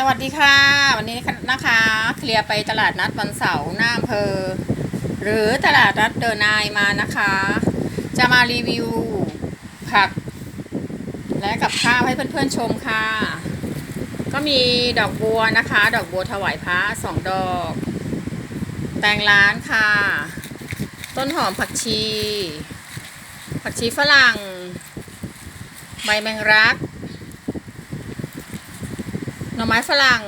สวัสดีค่ะ วันนี้นะคะ เคลียร์ไปตลาดนัดวันเสาร์หน้าอำเภอ หรือตลาดนัดเดอนายมานะคะ จะมารีวิว ผัก และกับข้าวให้เพื่อนๆชมค่ะ ก็มีดอกบัวนะคะ ดอกบัวถวายพระสองดอก แตงร้านค่ะ ต้นหอมผักชี ผักชีฝรั่ง ใบแมงรัก หน่อไม้ฝรั่ง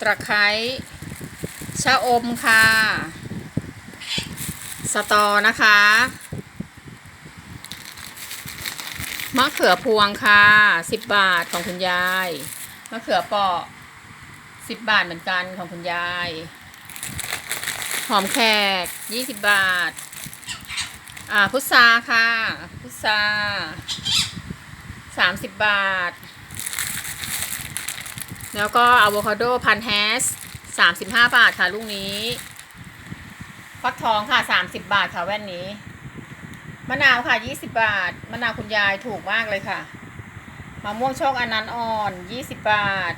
ตะไคร้ชะอมค่ะ สตอนะคะ มะเขือพวงค่ะสิบบาทของคุณยาย มะเขือเปาะสิบบาทเหมือนกันของคุณยาย หอมแขกยี่สิบบาท อ่า พุทราค่ะ พุทราสามสิบบาท แล้วก็อะโวคาโดพันแฮสสามสิบห้าบาทค่ะลูกนี้ ฟักทองค่ะสามสิบบาทค่ะแว่นนี้ มะนาวค่ะยี่สิบบาท มะนาวคุณยายถูกมากเลยค่ะ มะม่วงโชคอนันต์อ่อนยี่สิบบาท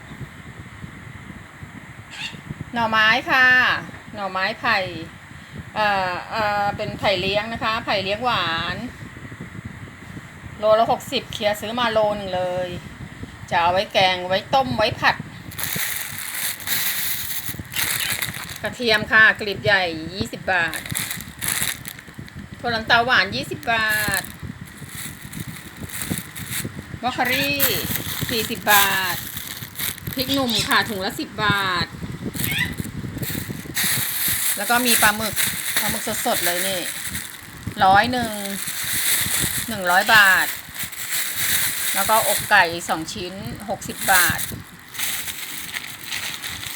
หน่อไม้ค่ะ หน่อไม้ไผ่เอ่อเอ่อเป็นไผ่เลี้ยงนะคะ ไผ่เลี้ยงหวาน โลละหกสิบเคลียซื้อมาโลนึงเลย จะเอาไว้แกงไว้ต้มไว้ผัด กระเทียมค่ะกลีบใหญ่ยี่สิบบาทโคนลันเตาหวานยี่สิบบาทวอคคารี่สี่สิบบาท พริกหนุ่มค่ะถุงละสิบบาท แล้วก็มีปลาหมึกปลาหมึกสดๆเลยนี่ร้อยหนึ่งหนึ่งร้อยบาท แล้วก็อกไก่สองชิ้นหกสิบบาท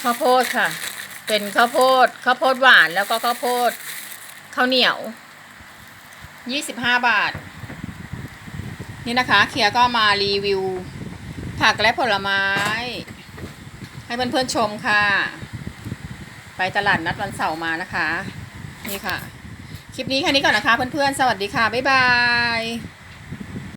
ข้าวโพดค่ะ เป็นข้าวโพดข้าวโพดหวานแล้วก็ข้าวโพดข้าวเหนียวยี่สิบห้าบาท นี่นะคะ เคียก็มารีวิว ผักและผลไม้ ให้เพื่อนๆชมค่ะ ไปตลาดนัดวันเสาร์มานะคะ นี่ค่ะ คลิปนี้แค่นี้ก่อนนะคะเพื่อนๆ สวัสดีค่ะ บ๊ายบาย